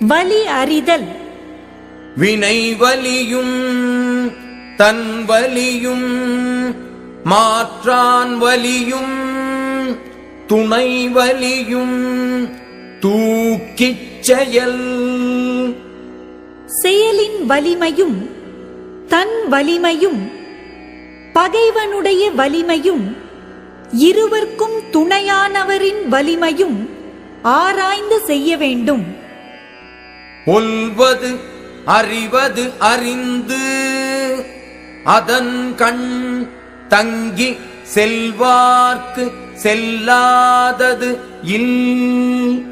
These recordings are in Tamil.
வலி அறிதல். வினை வலியும் தன் வலியும் மாற்றான் வலியும் துணை வலியும் தூக்கிச் செயல். செயலின் வலிமையும் தன் வலிமையும் பகைவனுடைய வலிமையும் இருவர்க்கும் துணையானவரின் வலிமையும் ஆராய்ந்து செய்ய வேண்டும். ஒல்வது அறிவது அறிந்து அதன் கண் தங்கி செல்வார்க்கு செல்லாதது இல்.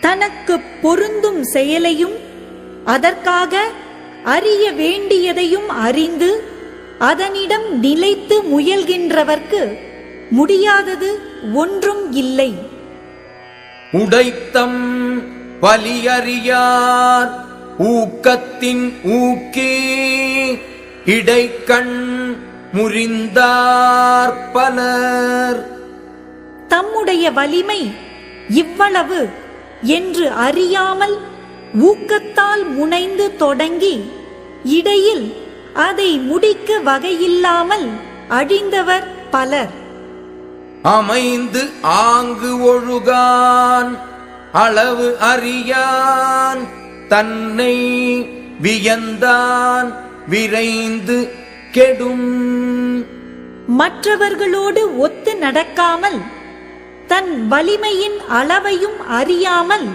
தனக்கு பொருந்தும் செயலையும் அதற்காக அறிய வேண்டியதையும் அறிந்து அதனிடம் நிலைத்து முயல்கின்றவர்க்கு முடியாதது ஒன்றும் இல்லை. உடைத்தம் வலியறியார் ஊக்கத்தின் ஊக்கே இடைக்கண் முறிந்தார் பலர். தம்முடைய வலிமை இவ்வளவு என்று அறியாமல் ஊக்கத்தால் முனைந்து தொடங்கி இடையில் அதை முடிக்க வகையில்லாமல் அழிந்தவர் பலர். அமைந்து ஆங்கு ஒழுகான் அளவு அறியான் தன்னை வியந்தான் விரைந்து கெடும். மற்றவர்களோடு ஒத்து நடக்காமல் தன் வலிமையின் அளவையும் அறியாமல்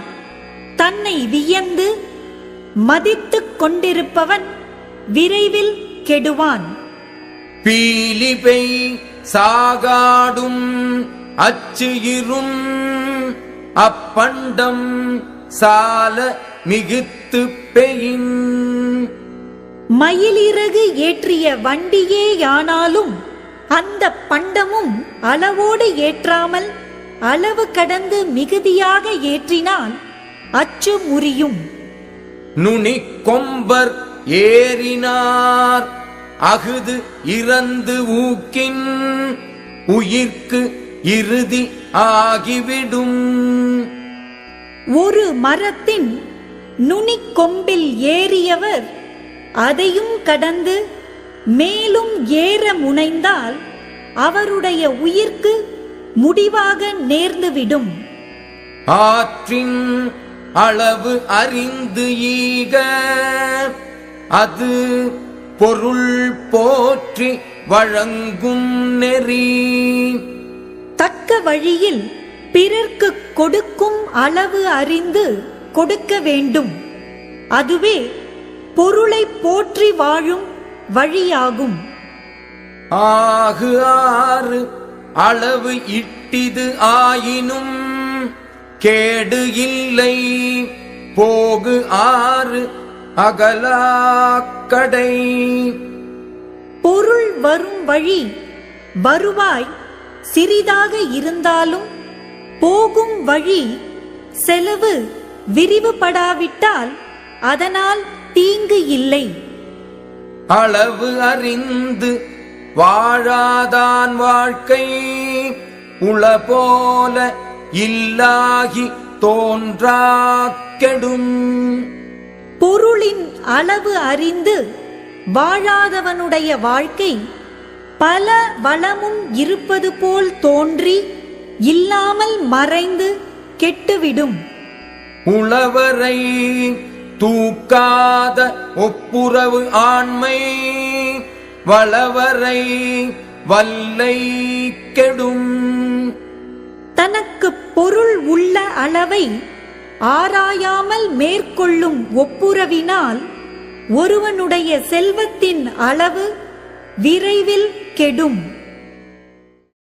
தன்னை வியந்து மதித்துக் கொண்டிருப்பவன் விரைவில் கெடுவான். பீலிபை சாகாடும் அச்சு இரும் அப்பண்டம் சால மிகுத்து பெயின். மயிலிறகு ஏற்றிய வண்டியேயானாலும் அந்த பண்டமும் அளவோடு ஏற்றாமல் அளவு கடந்து மிகுதியாக ஏற்றினால் அச்சு முறியும். நுனி கொம்பர் ஏறினார் அகுது இறந்து ஊக்கின் உயிர்க்கு இறுதி ஆகிவிடும். ஒரு மரத்தின் நுனிக் கொம்பில் ஏறியவர் அதையும் கடந்து மேலும் ஏற முனைந்தால் அவருடைய உயிர்க்கு முடிவாக நேர்ந்துவிடும். ஆற்றின் அளவு அறிந்து ஈக அது பொருள் போற்றி வழங்கும் நெறி. தக்க வழியில் பிறர்க்கு கொடுக்கும் அளவு அறிந்து கொடுக்க வேண்டும். அதுவே பொருளை போற்றி வாழும் வழியாகும். ஆகு ஆறு அளவு இட்டிது ஆயினும் கேடு இல்லை. போகு ஆறு அகலாக்கடை. பொருள் வரும் வழி வருவாய் சிறிதாக இருந்தாலும் போகும் வழி செலவு விரிவுபடாவிட்டால் அதனால் தீங்கு இல்லை. அளவு அறிந்து வாழாதான் வாழ்க்கை. உள போல இல்லாகி தோன்றாக்கெடும் பொருளின் அளவு அறிந்து வாழாதவனுடைய வாழ்க்கை பல வளமும் இருப்பது போல் தோன்றி இல்லாமல் மறைந்து கெட்டுவிடும். உளவரை தூக்காத ஒப்புரவு ஆண்மை வளவரை வல்லை கெடும். தனக்கு பொருள் உள்ள அளவை ஆராயாமல் மேற்கொள்ளும் ஒப்புரவினால் ஒருவனுடைய செல்வத்தின் அளவு விரைவில் கெடும்.